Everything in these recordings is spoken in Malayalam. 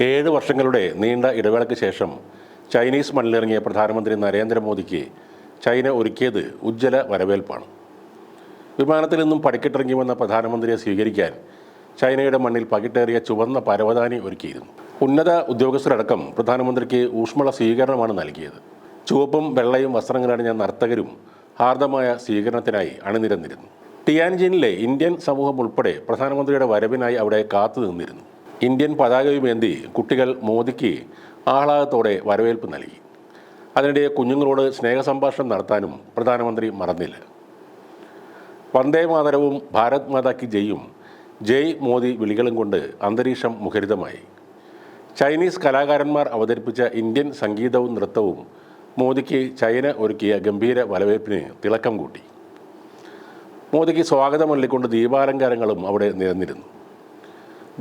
ഏഴ് വർഷങ്ങളുടെ നീണ്ട ഇടവേളയ്ക്ക് ശേഷം ചൈനീസ് മണ്ണിലിറങ്ങിയ പ്രധാനമന്ത്രി നരേന്ദ്രമോദിക്ക് ചൈന ഒരുക്കിയത് ഉജ്ജ്വല വരവേൽപ്പാണ്. വിമാനത്തിൽ നിന്നും പടിക്കെട്ടിറങ്ങി വന്ന പ്രധാനമന്ത്രിയെ സ്വീകരിക്കാൻ ചൈനയുടെ മണ്ണിൽ പകിട്ടേറിയ ചുവന്ന പരവതാനി ഒരുക്കിയിരുന്നു. ഉന്നത ഉദ്യോഗസ്ഥരടക്കം പ്രധാനമന്ത്രിക്ക് ഊഷ്മള സ്വീകരണമാണ് നൽകിയത്. ചുവപ്പും വെള്ളയും വസ്ത്രങ്ങളണിഞ്ഞ നർത്തകരും ഹാർദമായ സ്വീകരണത്തിനായി അണിനിരന്നിരുന്നു. ടിയാൻജിനിലെ ഇന്ത്യൻ സമൂഹം ഉൾപ്പെടെ പ്രധാനമന്ത്രിയുടെ വരവിനായി അവിടെ കാത്തു നിന്നിരുന്നു. ഇന്ത്യൻ പതാകയുമേന്തി കുട്ടികൾ മോദിക്ക് ആഹ്ലാദത്തോടെ വരവേൽപ്പ് നൽകി. അതിനിടെ കുഞ്ഞുങ്ങളോട് സ്നേഹസംഭാഷണം നടത്താനും പ്രധാനമന്ത്രി മറന്നില്ല. വന്ദേ മാതരവും ഭാരത് മാതാക്കി ജയും ജയ് മോദി വിളികളും കൊണ്ട് അന്തരീക്ഷം മുഖരിതമായി. ചൈനീസ് കലാകാരന്മാർ അവതരിപ്പിച്ച ഇന്ത്യൻ സംഗീതവും നൃത്തവും മോദിക്ക് ചൈന ഒരുക്കിയ ഗംഭീര വരവേൽപ്പിന് തിളക്കം കൂട്ടി. മോദിക്ക് സ്വാഗതം നൽകിക്കൊണ്ട് ദീപാലങ്കാരങ്ങളും അവിടെ നിരന്നിരുന്നു.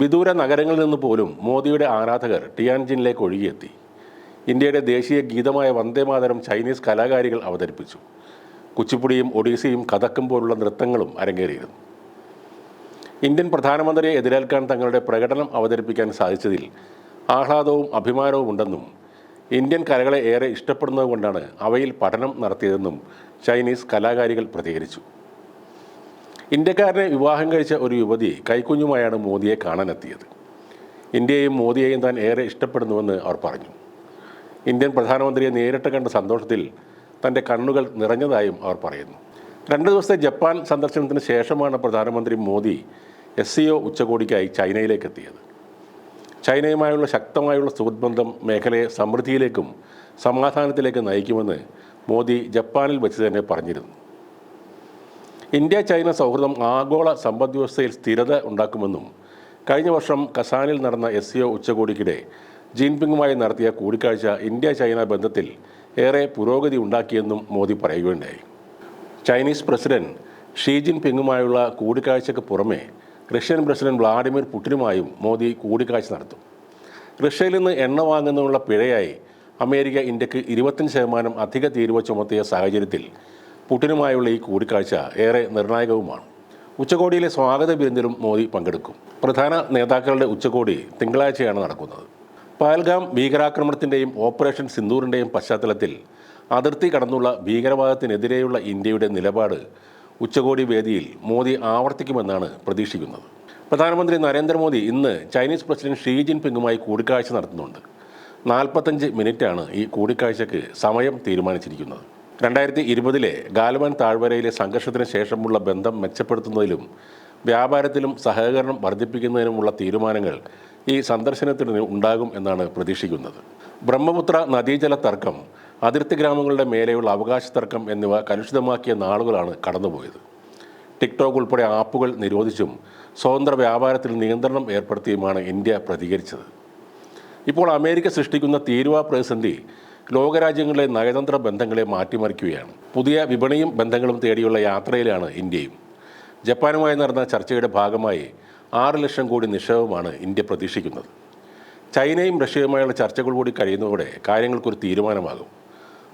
വിദൂര നഗരങ്ങളിൽ നിന്ന് പോലും മോദിയുടെ ആരാധകർ ടിയാൻജിനിലേക്ക് ഒഴുകിയെത്തി. ഇന്ത്യയുടെ ദേശീയ ഗീതമായ വന്ദേമാതരം ചൈനീസ് കലാകാരികൾ അവതരിപ്പിച്ചു. കുച്ചിപ്പുടിയും ഒഡീസയും കഥക്കും പോലുള്ള നൃത്തങ്ങളും അരങ്ങേറിയിരുന്നു. ഇന്ത്യൻ പ്രധാനമന്ത്രിയെ എതിരേൽക്കാൻ തങ്ങളുടെ പ്രകടനം അവതരിപ്പിക്കാൻ സാധിച്ചതിൽ ആഹ്ലാദവും അഭിമാനവും ഉണ്ടെന്നും ഇന്ത്യൻ കലകളെ ഏറെ ഇഷ്ടപ്പെടുന്നതുകൊണ്ടാണ് അവയിൽ പഠനം നടത്തിയതെന്നും ചൈനീസ് കലാകാരികൾ പ്രതികരിച്ചു. ഇന്ത്യക്കാരനെ വിവാഹം കഴിച്ച ഒരു യുവതി കൈക്കുഞ്ഞുമായാണ് മോദിയെ കാണാനെത്തിയത്. ഇന്ത്യയെയും മോദിയെയും താൻ ഏറെ ഇഷ്ടപ്പെടുന്നുവെന്ന് അവർ പറഞ്ഞു. ഇന്ത്യൻ പ്രധാനമന്ത്രിയെ നേരിട്ട് കണ്ട സന്തോഷത്തിൽ തന്റെ കണ്ണുകൾ നിറഞ്ഞതായും അവർ പറയുന്നു. രണ്ട് ദിവസത്തെ ജപ്പാൻ സന്ദർശനത്തിന് ശേഷമാണ് പ്രധാനമന്ത്രി മോദി എസ് സി ഒ ഉച്ചകോടിക്കായി ചൈനയിലേക്ക് എത്തിയത് ചൈനയുമായുള്ള ശക്തമായുള്ള സുഹൃത്ബന്ധം മേഖലയെ സമൃദ്ധിയിലേക്കും സമാധാനത്തിലേക്കും നയിക്കുമെന്ന് മോദി ജപ്പാനിൽ വെച്ച് തന്നെ പറഞ്ഞിരുന്നു. ഇന്ത്യ ചൈന സൗഹൃദം ആഗോള സമ്പദ് വ്യവസ്ഥയിൽ സ്ഥിരത ഉണ്ടാക്കുമെന്നും കഴിഞ്ഞ വർഷം കസാനിൽ നടന്ന എസ് സി ഒ ഉച്ചകോടിക്കിടെ ജിൻപിങ്ങുമായി നടത്തിയ കൂടിക്കാഴ്ച ഇന്ത്യ ചൈന ബന്ധത്തിൽ ഏറെ പുരോഗതി ഉണ്ടാക്കിയെന്നും മോദി പറയുകയുണ്ടായി. ചൈനീസ് പ്രസിഡന്റ് ഷീ ജിൻപിങ്ങുമായുള്ള കൂടിക്കാഴ്ചയ്ക്ക് പുറമെ റഷ്യൻ പ്രസിഡന്റ് വ്ളാഡിമിർ പുടിനുമായും മോദി കൂടിക്കാഴ്ച നടത്തും. റഷ്യയിൽ നിന്ന് എണ്ണ വാങ്ങുന്നതിനുള്ള പിഴയായി അമേരിക്ക ഇന്ത്യയ്ക്ക് ഇരുപത്തഞ്ച് ശതമാനം അധിക തീരുവ ചുമത്തിയ സാഹചര്യത്തിൽ പുടിനുമായുള്ള ഈ കൂടിക്കാഴ്ച ഏറെ നിർണായകവുമാണ്. ഉച്ചകോടിയിലെ സ്വാഗത വിരുന്നിലും മോദി പങ്കെടുക്കും. പ്രധാന നേതാക്കളുടെ ഉച്ചകോടി തിങ്കളാഴ്ചയാണ് നടക്കുന്നത്. പാൽഗാം ഭീകരാക്രമണത്തിന്റെയും ഓപ്പറേഷൻ സിന്ദൂറിന്റെയും പശ്ചാത്തലത്തിൽ അതിർത്തി കടന്നുള്ള ഭീകരവാദത്തിനെതിരെയുള്ള ഇന്ത്യയുടെ നിലപാട് ഉച്ചകോടി വേദിയിൽ മോദി ആവർത്തിക്കുമെന്നാണ് പ്രതീക്ഷിക്കുന്നത്. പ്രധാനമന്ത്രി നരേന്ദ്രമോദി ഇന്ന് ചൈനീസ് പ്രസിഡന്റ് ഷീ ജിൻപിങ്ങുമായി കൂടിക്കാഴ്ച നടത്തുന്നുണ്ട്. നാൽപ്പത്തഞ്ച് മിനിറ്റാണ് ഈ കൂടിക്കാഴ്ചയ്ക്ക് സമയം തീരുമാനിച്ചിരിക്കുന്നത്. രണ്ടായിരത്തി ഇരുപതിലെ ഗാൽവാൻ താഴ്വരയിലെ സംഘർഷത്തിന് ശേഷമുള്ള ബന്ധം മെച്ചപ്പെടുത്തുന്നതിലും വ്യാപാരത്തിലും സഹകരണം വർദ്ധിപ്പിക്കുന്നതിനുമുള്ള തീരുമാനങ്ങൾ ഈ സന്ദർശനത്തിന് ഉണ്ടാകും എന്നാണ് പ്രതീക്ഷിക്കുന്നത്. ബ്രഹ്മപുത്ര നദീജല തർക്കം അതിർത്തി ഗ്രാമങ്ങളുടെ മേലെയുള്ള അവകാശ തർക്കം എന്നിവ കലുഷിതമാക്കിയ നാളുകളാണ് കടന്നുപോയത്. ടിക്ടോക്ക് ഉൾപ്പെടെ ആപ്പുകൾ നിരോധിച്ചും സ്വതന്ത്ര വ്യാപാരത്തിൽ നിയന്ത്രണം ഏർപ്പെടുത്തിയുമാണ് ഇന്ത്യ പ്രതികരിച്ചത്. ഇപ്പോൾ അമേരിക്ക സൃഷ്ടിക്കുന്ന തീരുവ പ്രതിസന്ധി ലോകരാജ്യങ്ങളിലെ നയതന്ത്ര ബന്ധങ്ങളെ മാറ്റിമറിക്കുകയാണ്. പുതിയ വിപണിയും ബന്ധങ്ങളും തേടിയുള്ള യാത്രയിലാണ് ഇന്ത്യയും. ജപ്പാനുമായി നടന്ന ചർച്ചയുടെ ഭാഗമായി ആറ് ലക്ഷം കോടി നിക്ഷേപമാണ് ഇന്ത്യ പ്രതീക്ഷിക്കുന്നത്. ചൈനയും റഷ്യയുമായുള്ള ചർച്ചകൾ കൂടി കഴിയുന്നതോടെ കാര്യങ്ങൾക്കൊരു തീരുമാനമാകും.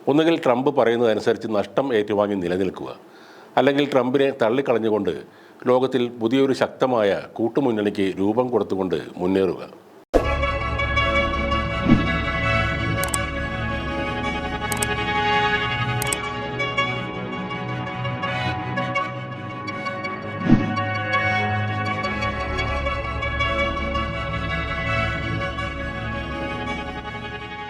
ഒന്നുകിൽ ട്രംപ് പറയുന്നതനുസരിച്ച് നഷ്ടം ഏറ്റുവാങ്ങി നിലനിൽക്കുക അല്ലെങ്കിൽ ട്രംപിനെ തള്ളിക്കളഞ്ഞുകൊണ്ട് ലോകത്തിൽ പുതിയൊരു ശക്തമായ കൂട്ടുമുന്നണിക്ക് രൂപം കൊടുത്തുകൊണ്ട് മുന്നേറുക.